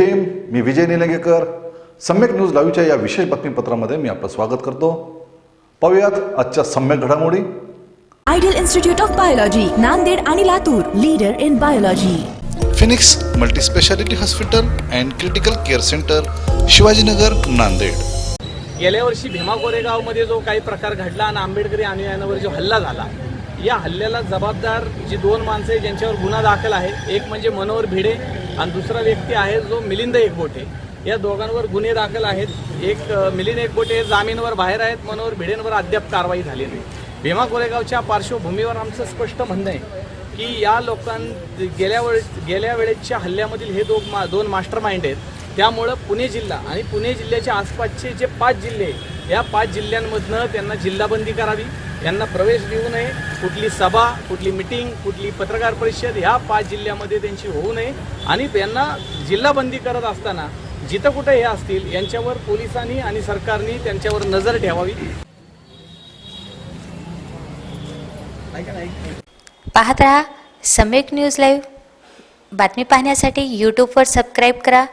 निलंगेकर. सम्यक न्यूज लाईव्हच्या या विशेष बातमीपत्रामध्ये मी आपलं स्वागत करतो. पाहूयात आजच्या सम्यक घडामोडी. Ideal institute of biology Nanded आणि Latur leader in biology phoenix multispeciality hospital and critical care centre Shivajinagar Nanded. गेल्या वर्षी भीमा कोरेगावमध्ये जो काही प्रकार घडला आणि आंबेडकरी अनुयायांवर जो हल्ला झाला या हल्ल्याला जबाबदार जी दोन माणसं आहे ज्यांच्यावर गुन्हा दाखल आहे एक म्हणजे मनोहर भिडे आणि दुसरा व्यक्ती आहे जो मिलिंद एकबोटे. या दोघांवर गुन्हे दाखल आहेत. एक मिलिंद एकबोटे हे जामीनवर बाहेर आहेत. मनोहर भिडेंवर अद्याप कारवाई झाली नाही. भीमा कोरेगावच्या पार्श्वभूमीवर आमचं स्पष्ट म्हणणं आहे की या लोकां गेल्या वेळे गेल्या वेळेच्या हल्ल्यामधील हे दोन मा दोन मास्टर माइंड आहेत. त्यामुळं पुणे जिल्हा आणि पुणे जिल्ह्याच्या आसपासचे जे पाच जिल्हे आहेत, या पाच जिल्ह्यांमधनं त्यांना जिल्हाबंदी करावी यांना प्रवेश देऊ नये कुठली सभा कुठली मिटिंग कुठली पत्रकार परिषद ह्या पाच जिल्ह्यामध्ये त्यांची होऊ नये. आणि त्यांना जिल्हाबंदी करत असताना जिथं कुठं हे असतील यांच्यावर पोलिसांनी आणि सरकारने त्यांच्यावर नजर ठेवावी. पाहत राहा सम्यक न्यूज लाईव्ह. बातमी पाहण्यासाठी यूट्यूबवर सबस्क्राईब करा.